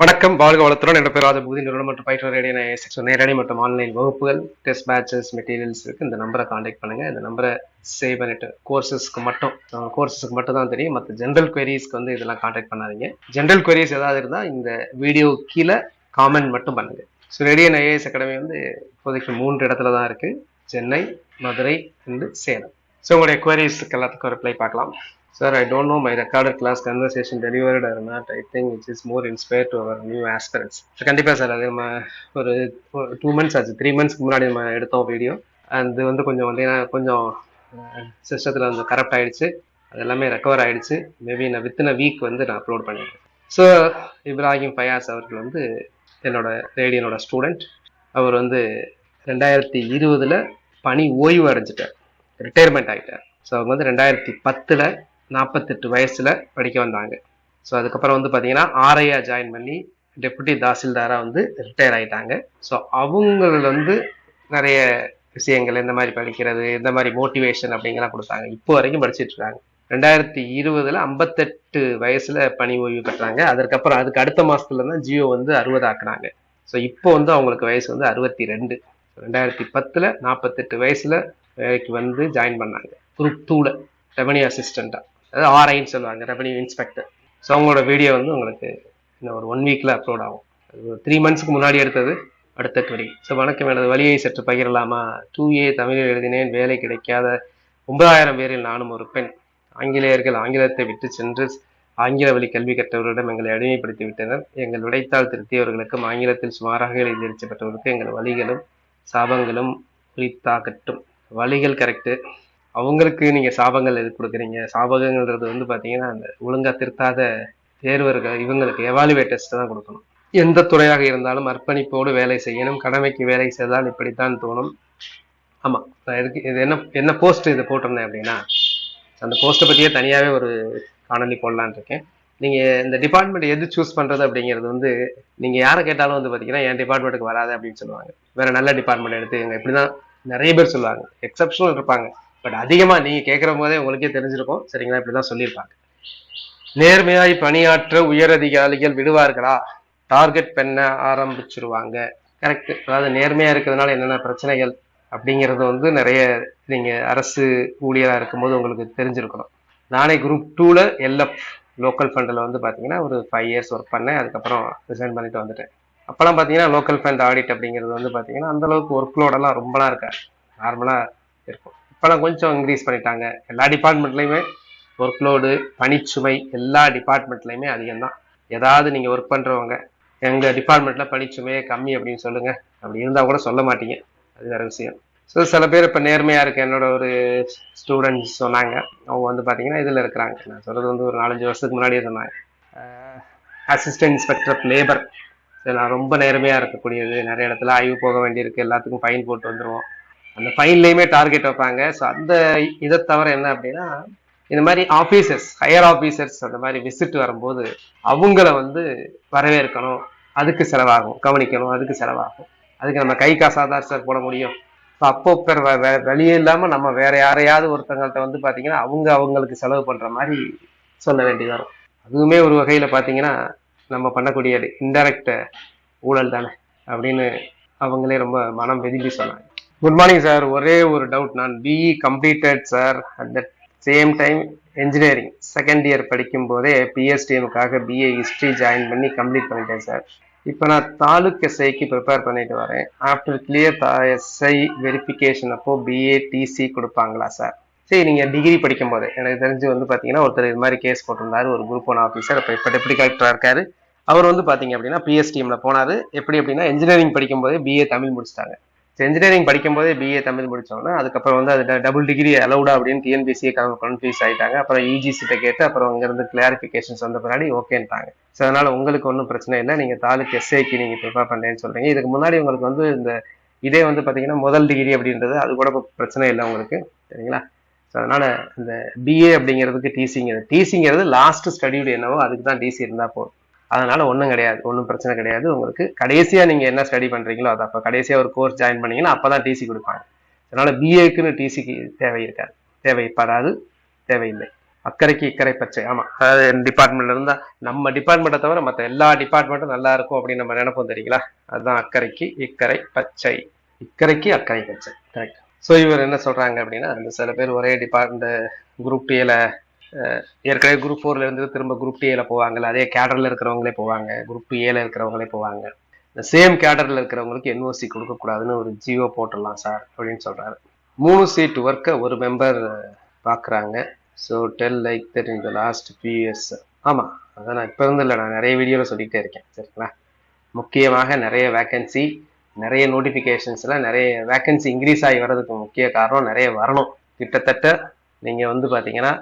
வணக்கம். வாழ்க வளத்துடன் என்ற பேர் ராஜபூதி நிறுவனம் மற்றும் பயிற்று ரேடியோ நேரடி மற்றும் ஆன்லைன் வகுப்புகள் டெஸ்ட் பேட்சஸ் மெட்டீரியல்ஸ் இருக்கு. இந்த நம்பரை காண்டாக்ட் பண்ணுங்க. இந்த நம்பரை சேவ் பண்ணிட்டு கோர்சஸ்க்கு மட்டும் கோர்சஸ்க்கு மட்டும் தான் தெரியும். மற்ற ஜென்ரல் குவரிஸ்க்கு வந்து இதெல்லாம் காண்டாக்ட் பண்ணாதீங்க. ஜென்ரல் குவரிஸ் ஏதாவது இருந்தால் இந்த வீடியோ கீழே காமெண்ட் மட்டும் பண்ணுங்க. ஸோ ரேடியன் ஐஏஎஸ் அகாடமி வந்து இப்போதைக்கு மூன்று இடத்துல தான் இருக்கு. சென்னை மதுரை அண்டு சேலம். ஸோ உங்களுடைய குவரிஸ்க்கு எல்லாத்துக்கும் ரிப்ளை பார்க்கலாம். Sir I don't know my recorded class conversation delivered or not I think it's is more inspire to our new aspirants கண்டிப்பாக சார் அது நம்ம ஒரு டூ மந்த்ஸ் ஆச்சு. த்ரீ மந்த்ஸ்க்கு முன்னாடி நம்ம எடுத்தோம் வீடியோ அது வந்து கொஞ்சம் வந்து கொஞ்சம் சிஸ்டத்தில் வந்து கரெக்ட் ஆயிடுச்சு. அது எல்லாமே ரெக்கவர் ஆயிடுச்சு. மேபி நான் வித்தின் வீக் வந்து நான் அப்லோட் பண்ணிடுறேன். ஸோ இப்ராஹிம் ஃபயாஸ் அவர்கள் வந்து என்னோட ரேடியனோட ஸ்டூடெண்ட் அவர் வந்து ரெண்டாயிரத்தி இருபதில் பணி ஓய்வு அடைஞ்சிட்டார். ரிட்டையர்மெண்ட் ஆகிட்டார் ஸோ அவங்க வந்து ரெண்டாயிரத்தி பத்தில் நாற்பத்தெட்டு வயசுல படிக்க வந்தாங்க. ஸோ அதுக்கப்புறம் வந்து பார்த்தீங்கன்னா ஆரையா ஜாயின் பண்ணி டெபுட்டி தாசில்தாராக வந்து ரிட்டையர் ஆயிட்டாங்க. ஸோ அவங்கள வந்து நிறைய விஷயங்கள் இந்த மாதிரி படிக்கிறது இந்த மாதிரி மோட்டிவேஷன் அப்படிங்கலாம் கொடுத்தாங்க. இப்போ வரைக்கும் படிச்சுட்டு இருக்காங்க. ரெண்டாயிரத்தி இருபதுல ஐம்பத்தெட்டு வயசுல பணி ஓய்வு பெற்றாங்க. அதற்கப்புறம் அதுக்கு அடுத்த மாசத்துல தான் ஜியோ வந்து அறுபது ஆக்குனாங்க ஸோ இப்போ வந்து அவங்களுக்கு வயசு வந்து அறுபத்தி ரெண்டு ரெண்டாயிரத்தி பத்துல நாற்பத்தெட்டு வயசுல வேலைக்கு வந்து ஜாயின் பண்ணாங்க. குரூப் டூல ரெவன்யூ அசிஸ்டண்டா அதாவது ஆர்ஐன்னு சொல்லுவாங்க ரெவன்யூ இன்ஸ்பெக்டர் ஸோ அவங்களோட வீடியோ வந்து உங்களுக்கு இன்னும் ஒரு ஒன் வீக்கில் அப்லோட் ஆகும். அது ஒரு த்ரீ மந்த்ஸ்க்கு முன்னாடி எடுத்தது அடுத்த query. ஸோ வணக்கம் எனது வழியை சற்று பகிரலாமா? டூ ஏ தமிழில் எழுதினேன் வேலை கிடைக்காத ஒன்பதாயிரம் பேரில் நானும் ஒரு பெண். ஆங்கிலேயர்கள் ஆங்கிலத்தை விட்டு சென்று ஆங்கில வழி கல்வி கற்றவர்களிடம் எங்களை அடிமைப்படுத்தி விட்டனர். எங்கள் உடைத்தால் திருத்தியவர்களுக்கும் ஆங்கிலத்தில் சுமாராக எழுதி பெற்றவர்களுக்கு எங்கள் வழிகளும் சாபங்களும் குறித்தாகட்டும் வழிகள் கரெக்டு அவங்களுக்கு நீங்க சாபங்கள் எது கொடுக்குறீங்க? சாபகங்கள்ன்றது வந்து பாத்தீங்கன்னா அந்த ஒழுங்கா திருத்தாத தேர்வர்கள் இவங்களுக்கு எவாலுவேட்டர்ஸ் தான் கொடுக்கணும். எந்த துறையாக இருந்தாலும் அர்ப்பணிப்போடு வேலை செய்யணும். கடமைக்கு வேலை செய்தால் இப்படித்தான் தோணும். ஆமா. நான் எதுக்கு இது என்ன என்ன போஸ்ட் இது போட்டிருந்தேன் அப்படின்னா அந்த போஸ்ட்டை பத்தியே தனியாவே ஒரு காணொலி போடலான்னு இருக்கேன். நீங்க இந்த டிபார்ட்மெண்ட் எது சூஸ் பண்றது அப்படிங்கிறது வந்து நீங்க யாரை கேட்டாலும் வந்து பாத்தீங்கன்னா என் டிபார்ட்மெண்ட்டுக்கு வராது அப்படின்னு சொல்லுவாங்க. வேற நல்ல டிபார்ட்மெண்ட் எடுத்து எங்க இப்படிதான் நிறைய பேர் சொல்லுவாங்க. எக்ஸப்ஷனல் இருப்பாங்க. பட் அதிகமா நீங்க கேட்குற போதே உங்களுக்கே தெரிஞ்சிருக்கும். சரிங்களா? இப்படிதான் சொல்லியிருப்பாங்க. நேர்மையாய் பணியாற்ற உயர் அதிகாரிகள் விடுவார்களா? டார்கெட் பண்ண ஆரம்பிச்சிருவாங்க. கரெக்ட் அதாவது நேர்மையா இருக்கிறதுனால என்னென்ன பிரச்சனைகள் அப்படிங்கிறது வந்து நிறைய நீங்க அரசு ஊழியராக இருக்கும்போது உங்களுக்கு தெரிஞ்சிருக்கணும். நானே குரூப் டூல எல்எஃப் லோக்கல் ஃபண்டில் வந்து பார்த்தீங்கன்னா ஒரு ஃபைவ் இயர்ஸ் ஒர்க் பண்ணேன். அதுக்கப்புறம் ரிசைன் பண்ணிட்டு வந்துட்டேன். அப்போல்லாம் பார்த்தீங்கன்னா லோக்கல் ஃபண்ட் ஆடிட் அப்படிங்கிறது வந்து பார்த்தீங்கன்னா அந்த அளவுக்கு ஒர்க் லோடெல்லாம் ரொம்பலாம் இருக்காது. நார்மலாக இருக்கும். இப்போலாம் கொஞ்சம் இன்க்ரீஸ் பண்ணிட்டாங்க. எல்லா டிபார்ட்மெண்ட்லையுமே ஒர்க் லோடு பணிச்சுமை எல்லா டிபார்ட்மெண்ட்லையுமே அதிகம்தான். ஏதாவது நீங்கள் ஒர்க் பண்ணுறவங்க எங்கள் டிபார்ட்மெண்ட்டில் பணிச்சுமையே கம்மி அப்படின்னு சொல்லுங்கள் அப்படி இருந்தால் கூட சொல்ல மாட்டீங்க. அது வேறு விஷயம். ஸோ சில பேர் இப்போ நேர்மையாக இருக்க என்னோட ஒரு ஸ்டூடெண்ட்ஸ் சொன்னாங்க. அவங்க வந்து பார்த்தீங்கன்னா இதில் இருக்கிறாங்க. நான் சொல்கிறது வந்து ஒரு நாலஞ்சு வருஷத்துக்கு முன்னாடியே சொன்னாங்க. அசிஸ்டன்ட் இன்ஸ்பெக்டர் ஆஃப் லேபர் நான் ரொம்ப நேர்மையாக இருக்கக்கூடியது. நிறைய இடத்துல ஆய்வு போக வேண்டியிருக்கு. எல்லாத்துக்கும் ஃபைன் போட்டு வந்துடுவோம் அந்த ஃபைன்லேயுமே டார்கெட் வைப்பாங்க. ஸோ அந்த இதை தவிர என்ன அப்படின்னா இந்த மாதிரி ஆஃபீஸர்ஸ் ஹையர் ஆஃபீஸர்ஸ் அந்த மாதிரி விசிட் வரும்போது அவங்கள வந்து வரவேற்கணும். அதுக்கு செலவாகும். கவனிக்கணும். அதுக்கு செலவாகும். அதுக்கு நம்ம கை காசாக தான் சார் போட முடியும். ஸோ அப்போ வெளியே வழியே இல்லாமல் நம்ம வேற யாரையாவது ஒருத்தங்கள்ட்ட வந்து பார்த்தீங்கன்னா அவங்க அவங்களுக்கு செலவு பண்ணுற மாதிரி சொல்ல வேண்டியது வரும். அதுவுமே ஒரு வகையில் பார்த்தீங்கன்னா நம்ம பண்ணக்கூடிய இன்டைரக்ட் ஊழல் தானே அப்படின்னு அவங்களே ரொம்ப மனம் வெதும்பி சொன்னாங்க. குட் மார்னிங் சார் ஒரே ஒரு டவுட் நான் BE completed sir at the same time engineering second year படிக்கும் போதே பிஎஸ்டிஎம்க்காக பிஏ ஹிஸ்ட்ரி ஜாயின் பண்ணி கம்ப்ளீட் பண்ணிட்டேன் சார் இப்போ நான் தாலுக் எஸ்ஐக்கு ப்ரிப்பேர் பண்ணிட்டு வரேன். After clear the SI verification அப்போ பிஏ டிசி கொடுப்பாங்களா சார் சரி நீங்கள் டிகிரி படிக்கும் போது எனக்கு தெரிஞ்சு வந்து பார்த்தீங்கன்னா ஒருத்தர் இது மாதிரி கேஸ் போட்டிருந்தாரு. ஒரு குரூப் ஒன் ஆஃபீஸர் இப்போ இப்போ டெப்டி கலெக்டராக இருக்காரு. அவர் வந்து பார்த்தீங்க அப்படின்னா பிஎஸ்டிஎம்ல போனார். எப்படி அப்படின்னா இன்ஜினியரிங் படிக்கும்போதே பிஏ தமிழ் முடிச்சிட்டாங்க. இன்ஜினியரிங் படிக்கும்போதே பிஏ தமிழ் முடிச்சோன்னே அதுக்கப்புறம் வந்து அது டபுள் டிகிரி அலௌடா அப்படின்னு டிஎன்பிசியை கன்ஃபியூஸ் ஆயிட்டாங்க. அப்புறம் யூஜிசிட்ட கேட்டு அப்புறம் அங்கேருந்து கிளாரிஃபிகேஷன்ஸ் வந்த பின்னாடி ஓகேன்ட்டாங்க ஸோ அதனால உங்களுக்கு ஒன்றும் பிரச்சனை இல்லை. நீங்கள் தாலுக்கு எஸ்ஐக்கு நீங்கள் ப்ரிப்பேர் பண்ணேன்னு சொல்றீங்க. இதுக்கு முன்னாடி உங்களுக்கு வந்து இந்த இதே வந்து பார்த்தீங்கன்னா முதல் டிகிரி அப்படின்றது அது கூட பிரச்சனை இல்லை உங்களுக்கு. சரிங்களா? ஸோ அதனால இந்த பிஏ அப்படிங்கிறதுக்கு டிசிங்கிறது டிசிங்கிறது லாஸ்ட் ஸ்டடியோட என்னவோ அதுக்கு தான் டிசி இருந்தால் போதும். அதனால ஒன்றும் கிடையாது ஒன்றும் பிரச்சனை கிடையாது. உங்களுக்கு கடைசியாக நீங்கள் என்ன ஸ்டடி பண்ணுறீங்களோ அதை அப்போ கடைசியாக ஒரு கோர்ஸ் ஜாயின் பண்ணீங்கன்னா அப்போ தான் டிசி கொடுப்பாங்க. அதனால் பிஏக்குன்னு டிசிக்கு தேவை இருக்காது. தேவைப்படாது தேவையில்லை. அக்கறைக்கு இக்கறை பச்சை. ஆமாம் அதாவது டிபார்ட்மெண்ட்ல இருந்தால் நம்ம டிபார்ட்மெண்ட்டை தவிர மற்ற எல்லா டிபார்ட்மெண்ட்டும் நல்லா இருக்கும் அப்படின்னு நம்ம நினைப்போம் தெரியுங்களா? அதுதான் அக்கறைக்கு இக்கறை பச்சை. இக்கறைக்கு அக்கறை பச்சை. கரெக்ட் ஸோ இவர் என்ன சொல்கிறாங்க அப்படின்னா அந்த சில பேர் ஒரே டிபார்ட்மெண்ட் குரூப் டேல ஏற்கனவே குரூப் ஃபோர்ல இருந்து திரும்ப குரூப் டிஏல போவாங்கல்ல அதே கேடர்ல இருக்கிறவங்களே போவாங்க. குரூப் ஏல இருக்கிறவங்களே போவாங்க. இந்த சேம் கேடர்ல இருக்கிறவங்களுக்கு என்ஓசி கொடுக்கக்கூடாதுன்னு ஒரு ஜியோ போட்டுடலாம் சார் அப்படின்னு சொல்றாரு. மூணு சீட் ஒர்க்கை ஒரு மெம்பர் பார்க்குறாங்க so tell like that in the last few years ஆமாம் அதான் நான் இப்போ இருந்து இல்லை நான் நிறைய வீடியோவில் சொல்லிகிட்டே இருக்கேன். சரிங்களா? முக்கியமாக நிறைய வேக்கன்சி நிறைய நோட்டிஃபிகேஷன்ஸ்ல நிறைய வேக்கன்சி இன்க்ரீஸ் ஆகி வர்றதுக்கு முக்கிய காரணம் நிறைய வரணும். கிட்டத்தட்ட நீங்கள் வந்து பார்த்தீங்கன்னா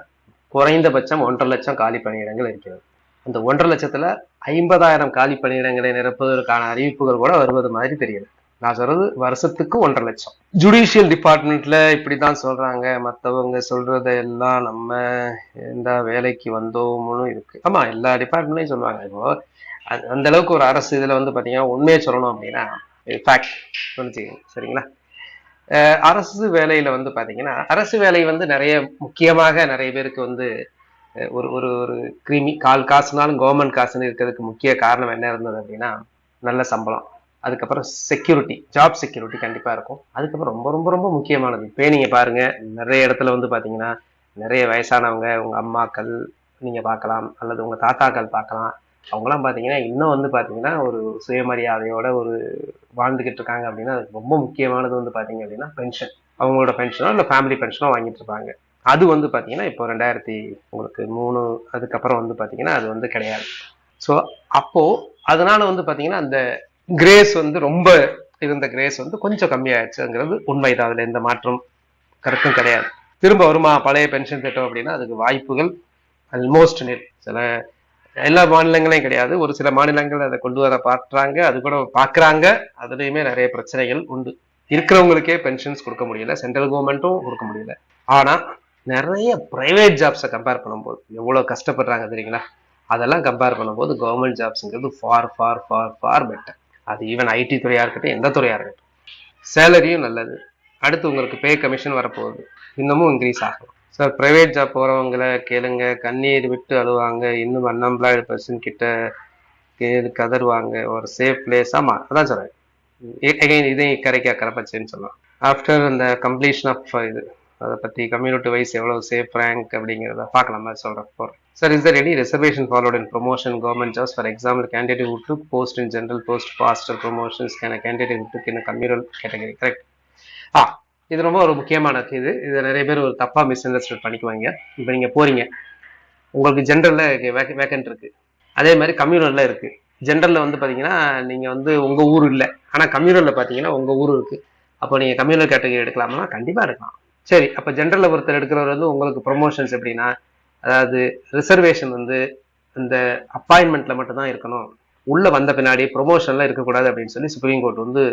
குறைந்தபட்சம் ஒன்றரை லட்சம் காலி பணியிடங்கள் இருக்கிறது. அந்த ஒன்றரை லட்சத்துல ஐம்பதாயிரம் காலி பணியிடங்களை நிரப்புவதற்கான அறிவிப்புகள் கூட வருவது மாதிரி தெரியல நான் சொல்றது வருஷத்துக்கு ஒன்றரை லட்சம். ஜுடிஷியல் டிபார்ட்மெண்ட்ல இப்படிதான் சொல்றாங்க. மற்றவங்க சொல்றதெல்லாம் நம்ம எந்த வேலைக்கு வந்தோம்னு இருக்கு. ஆமா எல்லா டிபார்ட்மெண்ட்லையும் சொல்லுவாங்க. இப்போ அந்த- அளவுக்கு ஒரு அரசு இதுல வந்து பாத்தீங்கன்னா உண்மையை சொல்லணும் அப்படின்னா ஃபேக்ட் சரிங்களா? அரசு வேலையில வந்து பாத்தீங்கன்னா அரசு வேலை வந்து நிறைய முக்கியமாக நிறைய பேருக்கு வந்து ஒரு ஒரு ஒரு கிருமி கால் காசுனாலும் கவர்மெண்ட் காசுன்னு இருக்கிறதுக்கு முக்கிய காரணம் என்ன இருந்தது அப்படின்னா நல்ல சம்பளம். அதுக்கப்புறம் செக்யூரிட்டி ஜாப் செக்யூரிட்டி கண்டிப்பா இருக்கும். அதுக்கப்புறம் ரொம்ப ரொம்ப ரொம்ப முக்கியமானது. இப்போ நீங்க பாருங்க நிறைய இடத்துல வந்து பாத்தீங்கன்னா நிறைய வயசானவங்க உங்க அம்மாக்கள் நீங்க பார்க்கலாம் அல்லது உங்க தாத்தாக்கள் பார்க்கலாம். அவங்கலாம் பார்த்தீங்கன்னா இன்னும் வந்து பார்த்தீங்கன்னா ஒரு சுயமரியாதையோட ஒரு வாழ்ந்துகிட்டு இருக்காங்க அப்படின்னா அதுக்கு ரொம்ப முக்கியமானது வந்து பார்த்தீங்க அப்படின்னா பென்ஷன் அவங்களோட பென்ஷனோ இல்லை ஃபேமிலி பென்ஷனோ வாங்கிட்டு இருப்பாங்க. அது வந்து பார்த்தீங்கன்னா இப்போ ரெண்டாயிரத்தி உங்களுக்கு மூணு அதுக்கப்புறம் வந்து பார்த்தீங்கன்னா அது வந்து கிடையாது. ஸோ அப்போது அதனால வந்து பார்த்தீங்கன்னா அந்த கிரேஸ் வந்து ரொம்ப இருந்த கிரேஸ் வந்து கொஞ்சம் கம்மியாயிடுச்சுங்கிறது உண்மைதான். அதில் எந்த மாற்றம் கருத்தும் கிடையாது. திரும்ப வருமா? பழைய பென்ஷன் திட்டம் அப்படின்னா அதுக்கு வாய்ப்புகள் அல்மோஸ்ட் நெட் சில எல்லா மாநிலங்களையும் கிடையாது. ஒரு சில மாநிலங்கள் அதை கொண்டு வர பார்க்குறாங்க அது கூட பார்க்குறாங்க. அதுலேயுமே நிறைய பிரச்சனைகள் உண்டு. இருக்கிறவங்களுக்கே பென்ஷன்ஸ் கொடுக்க முடியல சென்ட்ரல் கவர்மெண்ட்டும் கொடுக்க முடியல. ஆனால் நிறைய பிரைவேட் ஜாப்ஸை கம்பேர் பண்ணும்போது எவ்வளோ கஷ்டப்படுறாங்க தெரியுங்களா? அதெல்லாம் கம்பேர் பண்ணும்போது government ஜாப்ஸுங்கிறது far far far far better அது ஈவன் ஐடி துறையாக இருக்கட்டும் எந்த துறையாக இருக்கட்டும். சேலரியும் நல்லது. அடுத்து உங்களுக்கு பே கமிஷன் வரப்போகுது. இன்னமும் இன்க்ரீஸ் ஆகும். சார் பிரைவேட் ஜாப் போகிறவங்களை கேளுங்க. கண்ணீர் விட்டு அழுவாங்க. இன்னும் அன்எம்ப்ளாய்டு பர்சன் கிட்ட கேது கதறுவாங்க. ஒரு சேஃப் பிளேஸ் ஆமா அதான் சார் எகைன் இதையும் கரைக்கா கரப்பச்சேன்னு சொல்லலாம். ஆஃப்டர் அந்த கம்ப்ளீஷன் ஆஃப் இது அதை பத்தி கம்யூனிட்டி வைஸ் எவ்வளவு சேஃப் ரேங்க் அப்படிங்கிறத பார்க்கலாம். மாதிரி சொல்கிறேன் போகிறேன் sir is there any reservation followed in promotion government jobs for example candidate who post post in general post faster promotions can a candidate who took correct ஆ இது ரொம்ப ஒரு முக்கியமான இது. இது நிறைய பேர் ஒரு தப்பா மிஸ் அண்டர்ஸ்டாண்ட் பண்ணிக்குவாங்க. இப்போ நீங்க போறீங்க. உங்களுக்கு ஜென்ரல்ல வேக்கன்ட் இருக்கு. அதே மாதிரி கம்யூனல்ல இருக்கு. ஜென்ரல்ல வந்து பாத்தீங்கன்னா நீங்க வந்து உங்க ஊர் இல்லை. ஆனா கம்யூனல்ல பாத்தீங்கன்னா உங்க ஊர் இருக்கு. அப்போ நீங்க கம்யூனல் கேட்டகரி எடுக்கலாமா கண்டிப்பா எடுக்கலாம். சரி அப்ப ஜென்ரல்ல ஒருத்தர் எடுக்கிறவர் வந்து உங்களுக்கு ப்ரொமோஷன்ஸ் எப்படின்னா அதாவது ரிசர்வேஷன் வந்து இந்த அப்பாயின்மெண்ட்ல மட்டும் தான் இருக்கணும். உள்ள வந்த பின்னாடி ப்ரொமோஷன்லாம் இருக்கக்கூடாது அப்படின்னு சொல்லி சுப்ரீம் கோர்ட் வந்து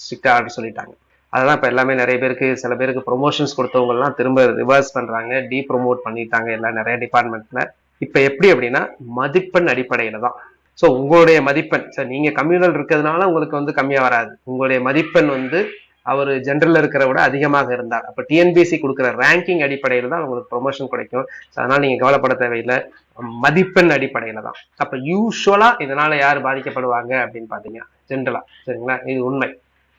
ஸ்ட்ரிக்டா சொல்லிட்டாங்க. அதெல்லாம் இப்போ எல்லாமே நிறைய பேருக்கு சில பேருக்கு ப்ரொமோஷன்ஸ் கொடுத்தவங்கலாம் திரும்ப ரிவர்ஸ் பண்ணுறாங்க டீ ப்ரொமோட் பண்ணிட்டாங்க எல்லாம் நிறைய டிபார்ட்மெண்ட்ல இப்போ எப்படி அப்படின்னா மதிப்பெண் அடிப்படையில் தான். ஸோ உங்களுடைய மதிப்பெண் சார் நீங்கள் கம்யூனல் இருக்கிறதுனால உங்களுக்கு வந்து கம்மியாக வராது. உங்களுடைய மதிப்பெண் வந்து அவர் ஜென்ரலில் இருக்கிற விட அதிகமாக இருந்தார். அப்போ டிஎன்பிசி கொடுக்குற ரேங்கிங் அடிப்படையில் தான் உங்களுக்கு ப்ரொமோஷன் கிடைக்கும். ஸோ அதனால் நீங்கள் கவலைப்பட தேவையில்லை. மதிப்பெண் அடிப்படையில் தான். அப்போ யூஸ்வலாக இதனால் யார் பாதிக்கப்படுவாங்க அப்படின்னு பார்த்தீங்கன்னா ஜென்ரலாக சரிங்களா? இது உண்மை.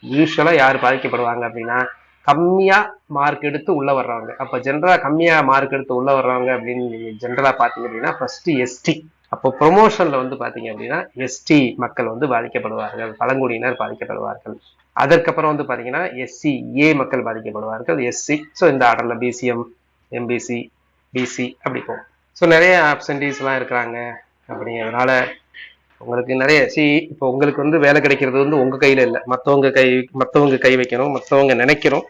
யூஸ்வலா யார் பாதிக்கப்படுவாங்க அப்படின்னா கம்மியா மார்க் எடுத்து உள்ள வர்றவங்க. அப்ப ஜென்ரலா கம்மியா மார்க் எடுத்து உள்ள வர்றவங்க அப்படின்னு நீங்க ஜென்ரலா பாத்தீங்க அப்படின்னா ஃபர்ஸ்ட் எஸ்டி அப்போ ப்ரொமோஷன்ல வந்து பாத்தீங்க அப்படின்னா எஸ்டி மக்கள் வந்து பாதிக்கப்படுவார்கள். பழங்குடியினர் பாதிக்கப்படுவார்கள். அதற்கப்புறம் வந்து பாத்தீங்கன்னா எஸ்சி ஏ மக்கள் பாதிக்கப்படுவார்கள். எஸ்சி ஸோ இந்த ஆர்டர்ல பிசிஎம் எம்பிசி பிசி அப்படி போகும். ஸோ நிறைய ஆப்சன்டீஸ் எல்லாம் இருக்கிறாங்க அப்படிங்கிறதுனால உங்களுக்கு நிறைய சி இப்போ உங்களுக்கு வந்து வேலை கிடைக்கிறது வந்து உங்க கையில இல்லை. மத்தவங்க கை மத்தவங்க கை வைக்கணும் மத்தவங்க நினைக்கணும்.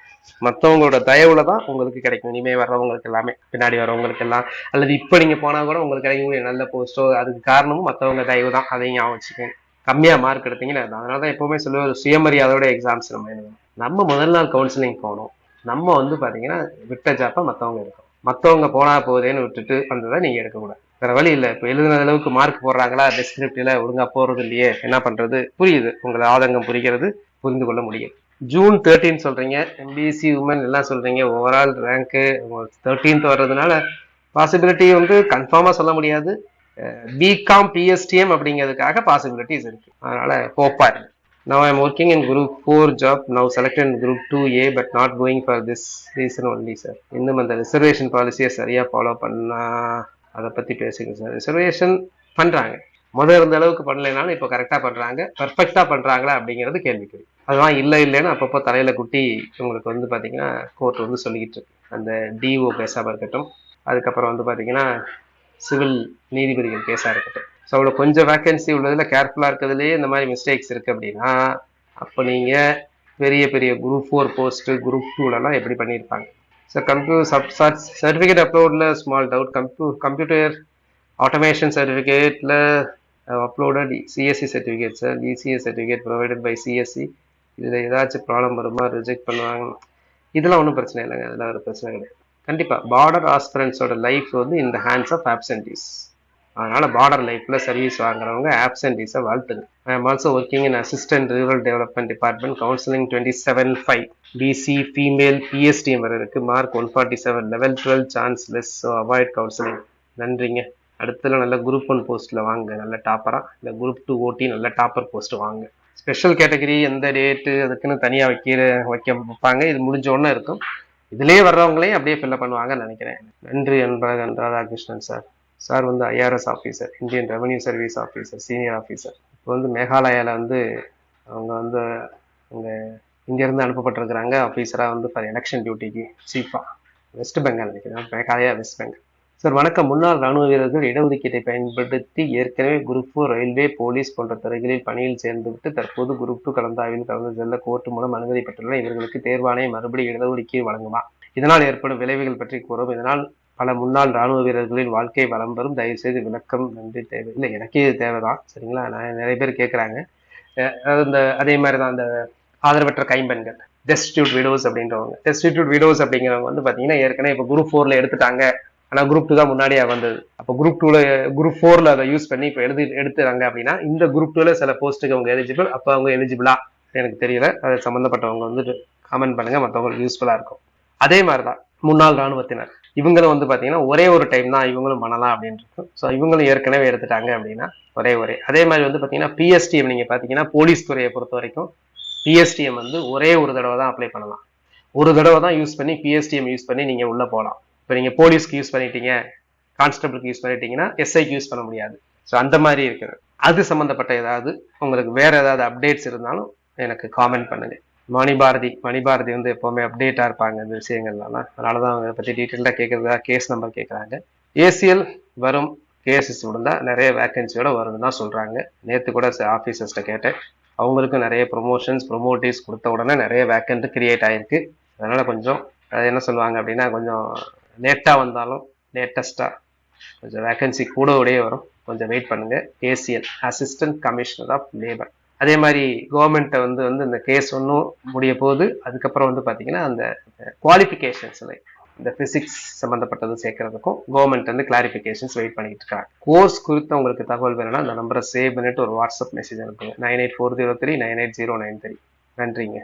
மத்தவங்களோட தயவுல தான் உங்களுக்கு கிடைக்கும். இனிமே வர்றவங்களுக்கு எல்லாமே பின்னாடி வர்றவங்களுக்கு எல்லாம். அல்லது இப்போ நீங்க போனா கூட உங்களுக்கு கிடைக்கக்கூடிய நல்ல போஸ்டோ அதுக்கு காரணமும் மத்தவங்க தயவு தான். அதையும் ஞாபகம் வச்சுக்கோங்க. கம்மியா மார்க் எடுத்தீங்கன்னா அதனால தான் எப்பவுமே ஒரு சுயமரியாதையோட எக்ஸாம்ஸ் நம்ம எழுதணும். நம்ம முதல் நாள் கவுன்சிலிங் போகணும். நம்ம வந்து பாத்தீங்கன்னா விட்ட ஜாப்பா மத்தவங்க எடுக்கணும். மத்தவங்க போனா போதேன்னு விட்டுட்டு வந்ததை நீங்க எடுக்கக்கூடாது. வேற வழி இல்ல. இப்ப எழுதுன அளவுக்கு மார்க் போடுறாங்களா? டெஸ்கிரிப்டிவ்ல ஒழுங்கா போறது இல்லையே. என்ன பண்றது? புரியுது. உங்களை ஆதங்கம் புரிகிறது புரிந்து கொள்ள முடியும். ஜூன் தேர்ட்டின் சொல்றீங்க. எம்பிசி உமன் எல்லாம் சொல்றீங்க. ஓவரால் ரேங்க் தேர்ட்டீன்த் வர்றதுனால பாசிபிலிட்டி வந்து கன்ஃபார்மாக சொல்ல முடியாது. பிகாம் பிஎஸ்டிஎம் அப்படிங்கிறதுக்காக பாசிபிலிட்டிஸ் இருக்கு. அதனால ஹோப்பா இருக்கு. Now I'm working in group four job now selected in group two A but not going for this reason only sir இன்னும் அந்த ரிசர்வேஷன் பாலிசியை சரியாக ஃபாலோ பண்ணா அதை பற்றி பேசுங்க சார். ரிசர்வேஷன் பண்ணுறாங்க முதல் இருந்த அளவுக்கு பண்ணலைனாலும் இப்போ கரெக்டாக பண்ணுறாங்க பர்ஃபெக்டாக பண்ணுறாங்களா அப்படிங்கிறது கேள்விக்குறி அதெல்லாம் இல்லை இல்லைன்னு அப்பப்போ தலையில் குட்டி உங்களுக்கு வந்து பார்த்தீங்கன்னா கோர்ட் வந்து சொல்லிக்கிட்டு இருக்கு. அந்த டிஓ கேஸாக இருக்கட்டும். அதுக்கப்புறம் வந்து பார்த்தீங்கன்னா சிவில் நீதிபதிகள் கேஸாக இருக்கட்டும். ஸோ அவ்வளோ கொஞ்சம் வேக்கன்சி உள்ளதில் கேர்ஃபுல்லாக இருக்கிறதுலேயே இந்த மாதிரி மிஸ்டேக்ஸ் இருக்குது அப்படின்னா அப்போ நீங்கள் பெரிய பெரிய குரூப் ஃபோர் போஸ்ட்டு குரூப் டூலெல்லாம் எப்படி பண்ணியிருப்பாங்க? Sir compu sub certificate அப்லோடில் small doubt compu computer automation சர்டிஃபிகேட்டில் uploaded CSC certificate sir ECS certificate provided by CSC இதில் ஏதாச்சும் ப்ராப்ளம் வருமா? ரிஜெக்ட் பண்ணுவாங்க. இதெல்லாம் ஒன்றும் பிரச்சனை இல்லைங்க. அதெல்லாம் ஒரு பிரச்சனை கிடையாது. கண்டிப்பாக பார்டர் ஆஸ்பிரன்ஸோட லைஃப் வந்து இந்த ஹேண்ட்ஸ் ஆஃப் ஆப்சன்டீஸ் அதனால பார்டர் லைஃப்ல சர்வீஸ் வாங்குறவங்க ஆப்சன்டீஸை வாழ்த்துங்க. I am also working in assistant rural development department counselling twenty seven five PC female PST வரை இருக்கு mark one forty seven level twelve chance less so avoid counselling நன்றிங்க. அடுத்ததுல நல்ல குரூப் ஒன் போஸ்ட்ல வாங்க. நல்ல டாப்பரா இல்லை குரூப் டூ ஓட்டி நல்ல டாப்பர் போஸ்ட் வாங்க. ஸ்பெஷல் கேட்டகரி எந்த டேட்டு அதுக்குன்னு தனியாக வைக்கிற வைக்க வைப்பாங்க. இது முடிஞ்ச உடனே இருக்கும். இதுலயே வர்றவங்களையும் அப்படியே ஃபில்அப் பண்ணுவாங்கன்னு நினைக்கிறேன். நன்றி அன்பழகன் ராதாகிருஷ்ணன் சார். சார் வந்து IRS officer Indian revenue service officer senior officer இப்போ வந்து மேகாலயாவில் வந்து அவங்க வந்து அங்கே இங்கேருந்து அனுப்பப்பட்டிருக்கிறாங்க. ஆஃபீஸராக வந்து ஃபார் எலெக்ஷன் டியூட்டிக்கு சீஃபாக வெஸ்ட் பெங்கால் நினைக்கிறேன் மேகாலயா வெஸ்ட் பெங்கால் சார் வணக்கம். முன்னாள் ராணுவ வீரர்கள் இடஒதுக்கீட்டை பயன்படுத்தி ஏற்கனவே குரூப் ஃபோர் ரயில்வே போலீஸ் போன்ற துறைகளில் பணியில் சேர்ந்துவிட்டு தற்போது குரூப் டூ கலந்தாய்வில் கலந்து செல்ல கோர்ட் மூலம் அனுமதி பெற்றுள்ள இவர்களுக்கு தேர்வாணையம் மறுபடியும் இடஒதுக்கீடு வழங்குமா? இதனால் ஏற்படும் விளைவுகள் பற்றி கூறும். இதனால் பல முன்னாள் ராணுவ வீரர்களின் வாழ்க்கை வளம் பெறும் தயவு செய்து விளக்கம் நன்றி தேவை. இல்லை எனக்கே இது தேவைதான் சரிங்களா? நான் நிறைய பேர் கேட்குறாங்க அதாவது இந்த அதே மாதிரி தான் அந்த ஆதரவற்ற கைம்பெண்கள் டெஸ்டியூட் விடோஸ் அப்படின்றவங்க. டெஸ்டியூட் விடோஸ் அப்படிங்கிறவங்க வந்து பார்த்தீங்கன்னா ஏற்கனவே இப்போ குரூப் ஃபோரில் எடுத்துட்டாங்க. ஆனால் குரூப் டூ தான் முன்னாடியே வந்தது. அப்போ குரூப் டூவில் குரூப் ஃபோரில் அதை யூஸ் பண்ணி இப்போ எடுத்து எடுத்துறாங்க அப்படின்னா இந்த குரூப் டூவில் சில போஸ்ட்டுக்கு அவங்க எலிஜிபிள் அப்போ அவங்க எலிஜிபிளா எனக்கு தெரியல. அது சம்மந்தப்பட்டவங்க வந்து கமெண்ட் பண்ணுங்கள் மற்றவங்களுக்கு யூஸ்ஃபுல்லாக இருக்கும். அதே மாதிரி தான் முன்னாள் ராணுவத்தினர். இவங்களும் வந்து பார்த்தீங்கன்னா ஒரே ஒரு டைம் தான் இவங்களும் பண்ணலாம் அப்படின்ட்டு ஸோ இவங்களும் ஏற்கனவே எடுத்துட்டாங்க அப்படின்னா ஒரே ஒரே. அதே மாதிரி வந்து பார்த்தீங்கன்னா பிஎஸ்டிஎம் நீங்கள் பார்த்தீங்கன்னா போலீஸ் துறையை பொறுத்த வரைக்கும் பிஎஸ்டிஎம் வந்து ஒரே ஒரு தடவை தான் அப்ளை பண்ணலாம். ஒரு தடவை தான் யூஸ் பண்ணி பிஎஸ்டிஎம் யூஸ் பண்ணி நீங்கள் உள்ளே போகலாம் இப்போ நீங்கள் போலீஸ்க்கு யூஸ் பண்ணிட்டீங்க கான்ஸ்டபிளுக்கு யூஸ் பண்ணிட்டீங்கன்னா எஸ்ஐக்கு யூஸ் பண்ண முடியாது. ஸோ அந்த மாதிரி இருக்குது. அது சம்மந்தப்பட்ட ஏதாவது உங்களுக்கு வேறு ஏதாவது அப்டேட்ஸ் இருந்தாலும் எனக்கு காமெண்ட் பண்ணுங்கள் மணிபாரதி மணிபாரதி வந்து எப்போவுமே அப்டேட்டாக இருப்பாங்க இந்த விஷயங்கள்லாம். அதனால தான் அவங்க பற்றி டீட்டெயிலாக கேட்குறதா கேஸ் நம்பர் கேட்குறாங்க ஏசிஎல் வரும் கேசஸ் விழுந்தா நிறைய வேக்கன்சியோட வரும்னு தான் சொல்கிறாங்க நேற்று கூட ஆஃபீஸர்ஸ்ட்ட கேட்டேன். அவங்களுக்கும் நிறைய ப்ரொமோஷன்ஸ் ப்ரொமோட்டிவ்ஸ் கொடுத்த உடனே நிறைய வேக்கண்ட் கிரியேட் ஆயிருக்கு. அதனால கொஞ்சம் என்ன சொல்லுவாங்க அப்படின்னா கொஞ்சம் லேட்டாக வந்தாலும் லேட்டஸ்ட்டாக கொஞ்சம் வேக்கன்சி கூட உடையே வரும். கொஞ்சம் வெயிட் பண்ணுங்க. ACL assistant commissioner of labour அதே மாதிரி கவர்மெண்ட்டை வந்து வந்து இந்த கேஸ் ஒன்றும் முடிய போகுது. அதுக்கப்புறம் வந்து பார்த்தீங்கன்னா அந்த குவாலிஃபிகேஷன்ஸில் இந்த ஃபிசிக்ஸ் சம்மந்தப்பட்டது சேர்க்கறதுக்கும் கவர்மெண்ட் வந்து கிளாரிஃபிகேஷன்ஸ் வெயிட் பண்ணிட்டு இருக்காங்க. கோர்ஸ் குறித்து உங்களுக்கு தகவல் வேணும்னா அந்த நம்பரை சேவ் பண்ணிட்டு ஒரு வாட்ஸ்அப் மெசேஜ் அனுப்புங்க. Nine eight four zero three nine eight zero nine three நன்றிங்க.